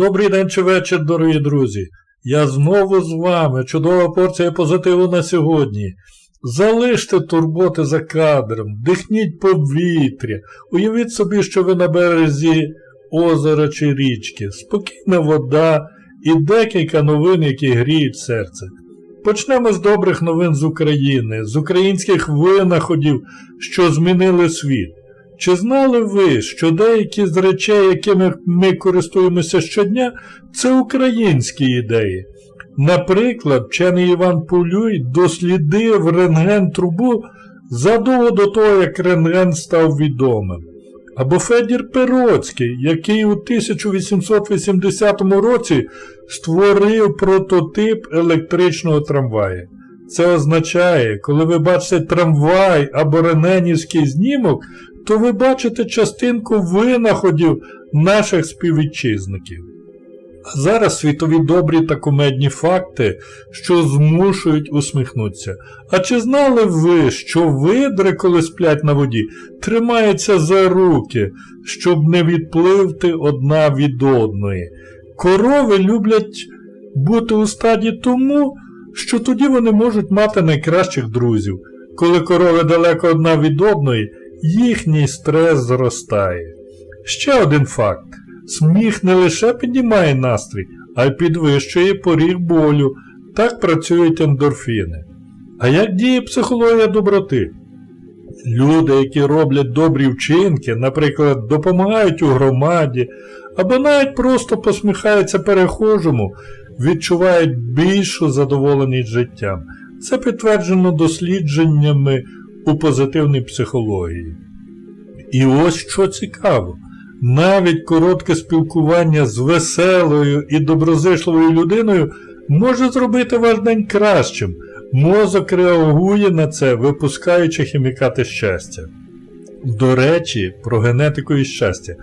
Добрий день чи вечір, дорогі друзі. Я знову з вами. Чудова порція позитиву на сьогодні. Залиште турботи за кадром, дихніть повітря, уявіть собі, що ви на березі озера чи річки, спокійна вода і декілька новин, які гріють серце. Почнемо з добрих новин з України, з українських винаходів, що змінили світ. Чи знали ви, що деякі з речей, якими ми користуємося щодня, це українські ідеї? Наприклад, вчений Іван Полюй дослідив рентген-трубу задовго до того, як рентген став відомим. Або Федір Пероцький, який у 1880 році створив прототип електричного трамвая. Це означає, коли ви бачите трамвай або рененівський знімок, то ви бачите частинку винаходів наших співвітчизників. А зараз світові добрі та кумедні факти, що змушують усміхнутися. А чи знали ви, що видри, коли сплять на воді, тримаються за руки, щоб не відпливти одна від одної? Корови люблять бути у стаді тому, що тоді вони можуть мати найкращих друзів. Коли корови далеко одна від одної, їхній стрес зростає. Ще один факт. Сміх не лише піднімає настрій, а й підвищує поріг болю. Так працюють ендорфіни. А як діє психологія доброти? Люди, які роблять добрі вчинки, наприклад, допомагають у громаді, або навіть просто посміхаються перехожому, відчувають більшу задоволеність життям. Це підтверджено дослідженнями у позитивній психології. І ось що цікаво. Навіть коротке спілкування з веселою і доброзичливою людиною може зробити ваш день кращим. Мозок реагує на це, випускаючи хімікати щастя. До речі, про генетику і щастя.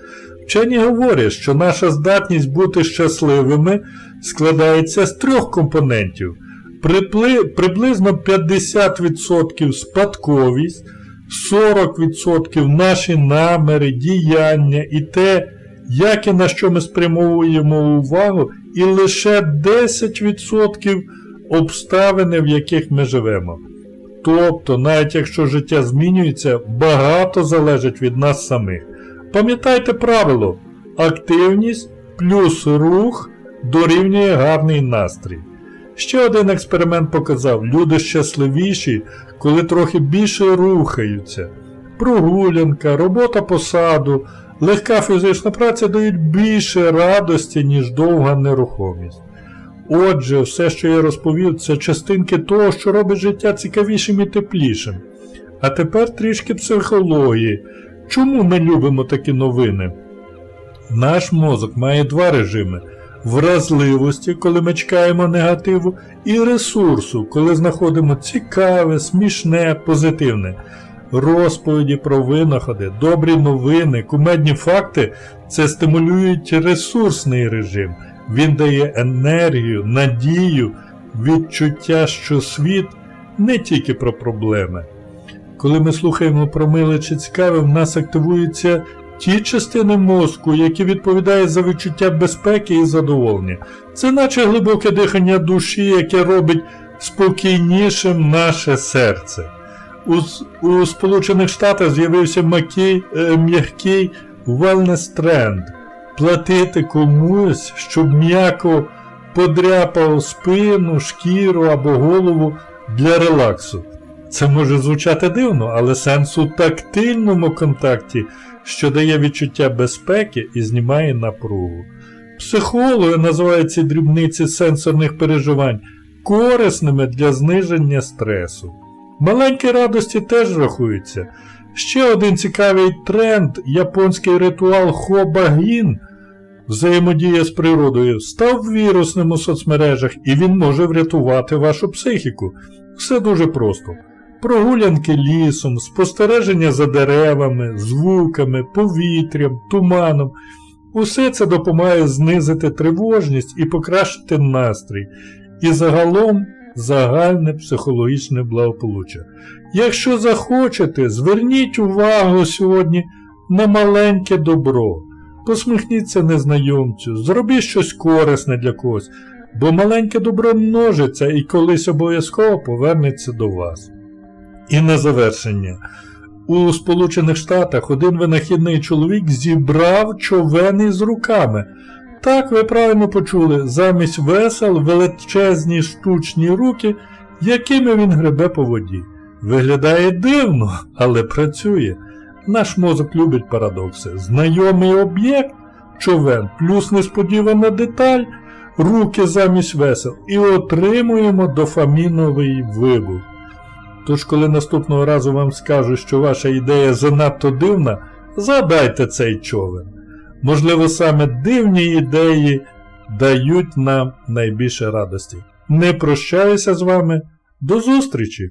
Вчені говорять, що наша здатність бути щасливими складається з трьох компонентів. Приблизно 50% спадковість. 40% наші наміри, діяння і те, як і на що ми спрямовуємо увагу, і лише 10% обставини, в яких ми живемо. Тобто, навіть якщо життя змінюється, багато залежить від нас самих. Пам'ятайте правило, активність плюс рух дорівнює гарний настрій. Ще один експеримент показав, люди щасливіші, коли трохи більше рухаються. Прогулянка, робота по саду, легка фізична праця дають більше радості, ніж довга нерухомість. Отже, все, що я розповів, це частинки того, що робить життя цікавішим і теплішим. А тепер трішки психології. Чому ми любимо такі новини? Наш мозок має два режими вразливості, коли ми чекаємо негативу, і ресурсу, коли знаходимо цікаве, смішне, позитивне. Розповіді про винаходи, добрі новини, кумедні факти це стимулюють ресурсний режим. Він дає енергію, надію, відчуття, що світ не тільки про проблеми. Коли ми слухаємо про миле чи цікаве, в нас активуються ті частини мозку, які відповідають за відчуття безпеки і задоволення. Це наче глибоке дихання душі, яке робить спокійнішим наше серце. У, у Сполучених Штатах з'явився е, м'який wellness тренд платити комусь, щоб м'яко подряпав спину, шкіру або голову для релаксу. Це може звучати дивно, але сенс у тактильному контакті, що дає відчуття безпеки і знімає напругу. Психологи називають ці дрібниці сенсорних переживань корисними для зниження стресу. Маленькі радості теж рахуються. Ще один цікавий тренд японський ритуал Хобагін взаємодія з природою став вірусним у соцмережах і він може врятувати вашу психіку. Все дуже просто. Прогулянки лісом, спостереження за деревами, звуками, повітрям, туманом. Усе це допомагає знизити тривожність і покращити настрій. І загалом загальне психологічне благополуччя. Якщо захочете, зверніть увагу сьогодні на маленьке добро. Посміхніться незнайомцю, зробіть щось корисне для когось, бо маленьке добро множиться і колись обов'язково повернеться до вас. І на завершення. У Сполучених Штатах один винахідний чоловік зібрав човен із руками. Так, ви правильно почули, замість весел величезні штучні руки, якими він гребе по воді. Виглядає дивно, але працює. Наш мозок любить парадокси. Знайомий об'єкт, човен, плюс несподівана деталь, руки замість весел, і отримуємо дофаміновий вибух. Тож, коли наступного разу вам скажуть, що ваша ідея занадто дивна, згадайте цей човен. Можливо, саме дивні ідеї дають нам найбільше радості. Не прощаюся з вами. До зустрічі!